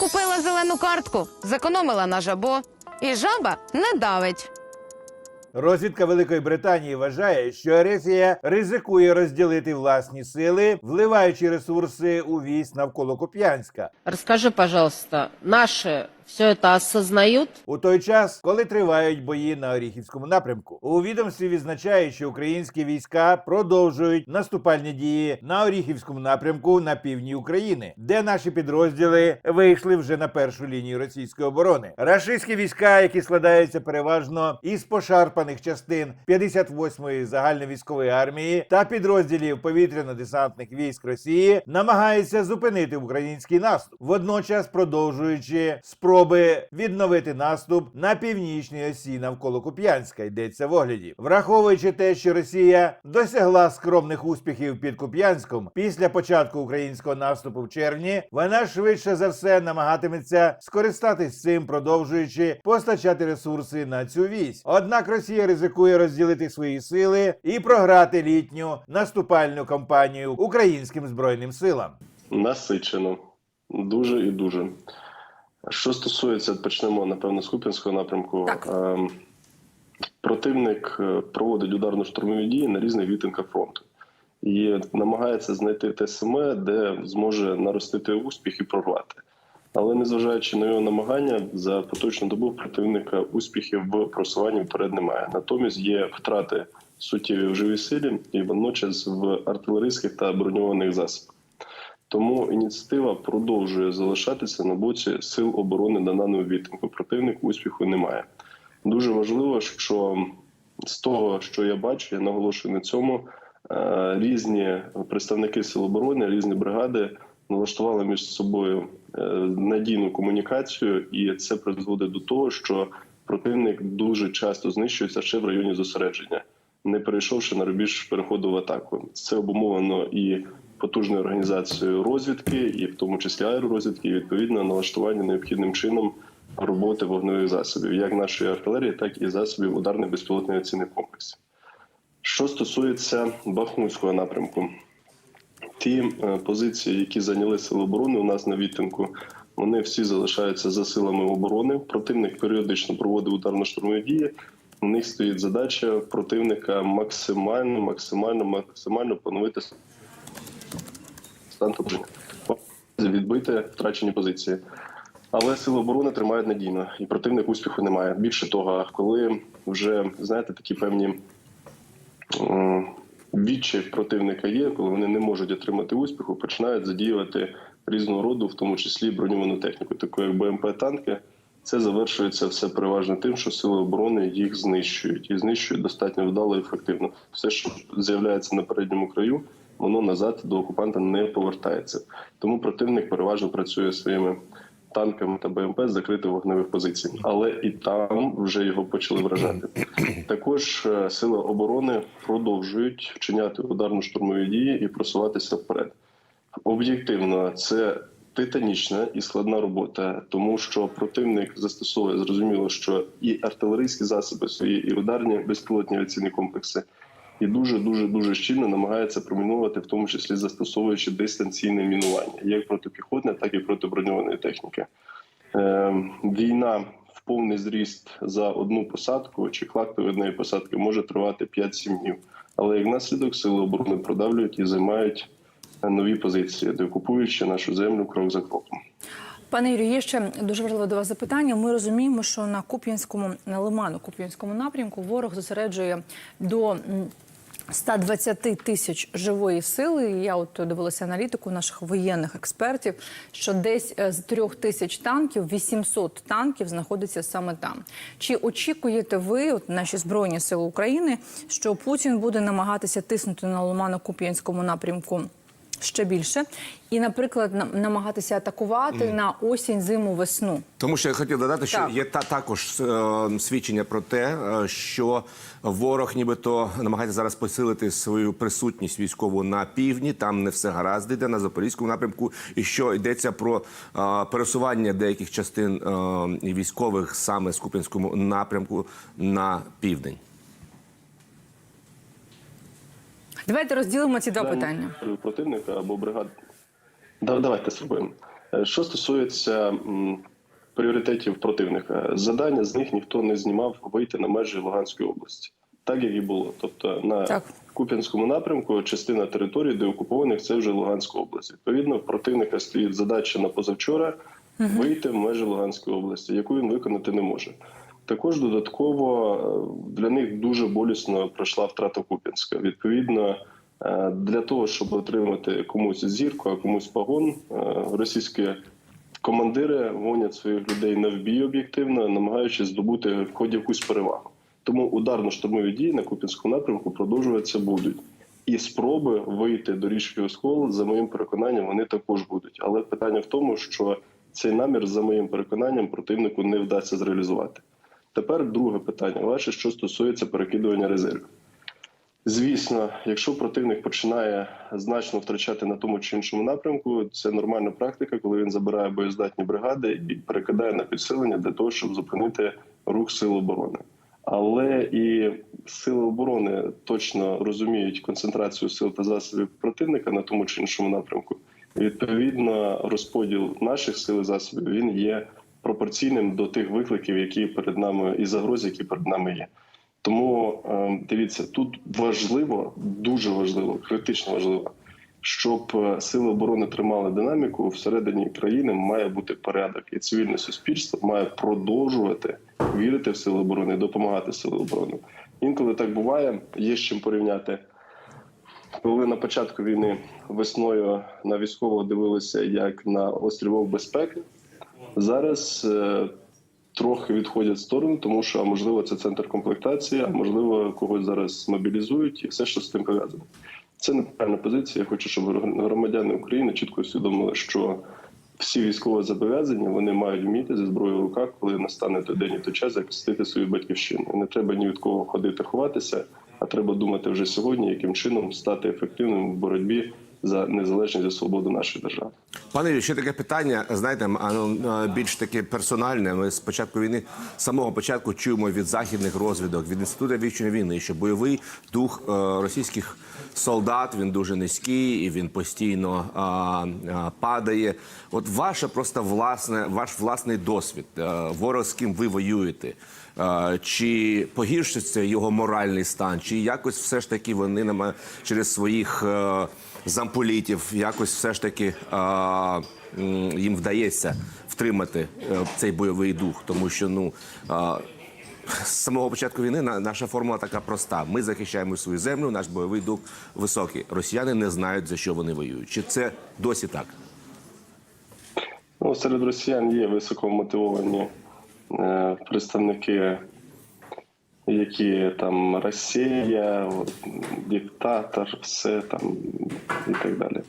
Купила зелену картку, зекономила на жабо, і жаба не давить. Розвідка Великої Британії вважає, що Ерефія ризикує розділити власні сили, вливаючи ресурси у військ навколо Куп'янська. Розкажи, пожалуйста, наши все это осознают? У той час, коли тривають бої на Оріхівському напрямку, у відомстві відзначають, що українські війська продовжують наступальні дії на Оріхівському напрямку на півдні України, де наші підрозділи вийшли вже на першу лінію російської оборони. Рашистські війська, які складаються переважно із пошарпаних частин 58-ї загальновійськової армії та підрозділів повітряно-десантних військ Росії, намагаються зупинити український наступ, водночас продовжуючи спроби відновити наступ на північній осі навколо Куп'янська. Йдеться в огляді, враховуючи те, що Росія досягла скромних успіхів під Куп'янськом після початку українського наступу в червні, вона швидше за все намагатиметься скористатись цим, продовжуючи постачати ресурси на цю вісь. Однак Росія ризикує розділити свої сили і програти літню наступальну кампанію українським збройним силам. Насичено. Дуже і дуже. Що стосується, почнемо, напевно, з Куп'янського напрямку. Так. Ем, Противник е, проводить ударно-штурмові дії на різних відтинках фронту і намагається знайти те саме, де зможе наростити успіх і прорвати. Але незважаючи на його намагання, за поточну добу противника успіхів в просуванні вперед немає. Натомість є втрати суттєві в живій силі і водночас в артилерійських та броньованих засобах. Тому ініціатива продовжує залишатися на боці сил оборони на даному відтинку. Противник успіху немає. Дуже важливо, що з того, що я бачу, я наголошую на цьому. е, Різні представники сил оборони, різні бригади налаштували між собою е, надійну комунікацію, і це призводить до того, що противник дуже часто знищується ще в районі зосередження, не перейшовши на рубіж переходу в атаку. Це обумовлено і потужною організацією розвідки, і в тому числі аеророзвідки, і відповідно налаштування необхідним чином роботи вогневих засобів, як нашої артилерії, так і засобів ударних безпілотних авіаційних комплексів. Що стосується Бахмутського напрямку, ті е, позиції, які зайняли сили оборони у нас на відтинку, вони всі залишаються за силами оборони. Противник періодично проводить ударно-штурмові дії. У них стоїть задача противника максимально, максимально, максимально поновити топлення, відбити втрачені позиції. Але сили оборони тримають надійно, і противник успіху немає. Більше того, коли вже знаєте такі певні відчай противника є, коли вони не можуть отримати успіху, починають задіювати різного роду, в тому числі броньовану техніку, таку як БМП танки. Це завершується все переважно тим, що сили оборони їх знищують і знищують достатньо вдало і ефективно. Все, що з'являється на передньому краю, воно назад до окупанта не повертається. Тому противник переважно працює своїми танками та БМП з закритих вогневих позицій, але і там вже його почали вражати. Також е, сили оборони продовжують вчиняти ударно-штурмові дії і просуватися вперед. Об'єктивно, це титанічна і складна робота, тому що противник застосовує зрозуміло, що і артилерійські засоби свої, і ударні безпілотні авіаційні комплекси, і дуже дуже дуже щільно намагається промінувати, в тому числі застосовуючи дистанційне мінування, як протипіхотне, так і проти броньованої техніки. Е, війна в повний зріст за одну посадку чи клактові однієї посадки може тривати 5-7 днів. Але як наслідок сили оборони продавлюють і займають нові позиції, деокупуючи нашу землю крок за кроком. Пане Юрію, є ще дуже важливе до вас запитання. Ми розуміємо, що на Куп'янському, на Лиману-Куп'янському напрямку ворог зосереджує до м, 120 тисяч живої сили. Я от дивилася аналітику наших воєнних експертів, що десь е, з трьох тисяч танків 800 танків знаходиться саме там. Чи очікуєте ви, от наші збройні сили України, що Путін буде намагатися тиснути на Лимано-Куп'янському напрямку? Ще більше, і, наприклад, нам- намагатися атакувати на осінь, зиму, весну. Тому що я хотів додати, що Так. є та також е, свідчення про те, е, що ворог нібито намагається зараз посилити свою присутність військову на півдні. Там не все гаразд йде на запорізькому напрямку, і що йдеться про е, пересування деяких частин е, військових саме з Куп'янському напрямку на південь. Давайте розділимо ці два питання. противника або бригад. Да, давайте спробуємо. Е, Що стосується пріоритетів противника, завдання з них ніхто не знімав вийти на межі Луганської області, так як і було. Тобто на Так. Куп'янському напрямку частина території, де окупованих, це вже Луганська область. Відповідно, в противника стоїть задача на позавчора вийти в межі Луганської області, яку він виконати не може. Також додатково е, для них дуже болісно пройшла втрата Куп'янська. Відповідно, е, для того, щоб отримати комусь зірку, а комусь погон, е, російські командири гонять своїх людей на вбій об'єктивно, намагаючись здобути хоч якусь перевагу. Тому ударно-штурмові дії на Куп'янському напрямку продовжуватися будуть. І спроби вийти до річки Оскол, за моїм переконанням, вони також будуть. Але питання в тому, що цей намір, за моїм переконанням, противнику не вдасться зреалізувати. Тепер друге питання ваше, що стосується перекидування резервів. Звісно, якщо противник починає значно втрачати на тому чи іншому напрямку, це нормальна практика, коли він забирає боєздатні бригади і перекидає на підсилення для того, щоб зупинити рух сил оборони. Але і сили оборони точно розуміють концентрацію сил та засобів противника на тому чи іншому напрямку. Відповідно, розподіл наших сил і засобів він є пропорційним до тих викликів, які перед нами і загроз, які перед нами є. Тому е, дивіться, тут важливо, дуже важливо, критично важливо, щоб е, сили оборони тримали динаміку всередині країни, має бути порядок, і цивільне суспільство має продовжувати вірити в сили оборони, допомагати силам оборони. Інколи так буває, є з чим порівняти. Коли на початку війни весною на військового дивилися як на острівок безпеки, зараз е, трохи відходять в сторону, тому що можливо це центр комплектації, а можливо когось зараз мобілізують і все, що з тим пов'язано. Це неправильна позиція. Я хочу, щоб громадяни України чітко усвідомили, що всі військово зобов'язані вони мають вміти зі зброєю в руках, коли настане той день і той час захистити свою батьківщину. Не треба ні від кого ходити ховатися, а треба думати вже сьогодні, яким чином стати ефективним в боротьбі за незалежність за свободу нашої держави. Пане Юрію, ще таке питання, знаєте, ну, більш таке персональне. Ми з початку війни, з самого початку чуємо від західних розвідок, від інституту вічної війни, що бойовий дух е, російських солдат він дуже низький і він постійно падає. От ваше просто власне, ваш власний досвід, е, ворог з ким ви воюєте. Е, Чи погіршиться його моральний стан, чи якось все ж таки вони через своїх замполітів якось все ж таки м, їм вдається втримати е, цей бойовий дух, тому що ну. е, з самого початку війни наша формула така проста: ми захищаємо свою землю, наш бойовий дух високий. Росіяни не знають за що вони воюють. Чи це досі так? Ну, серед росіян є високомотивовані е, представники, які там Росія, диктатор, все там і так далі.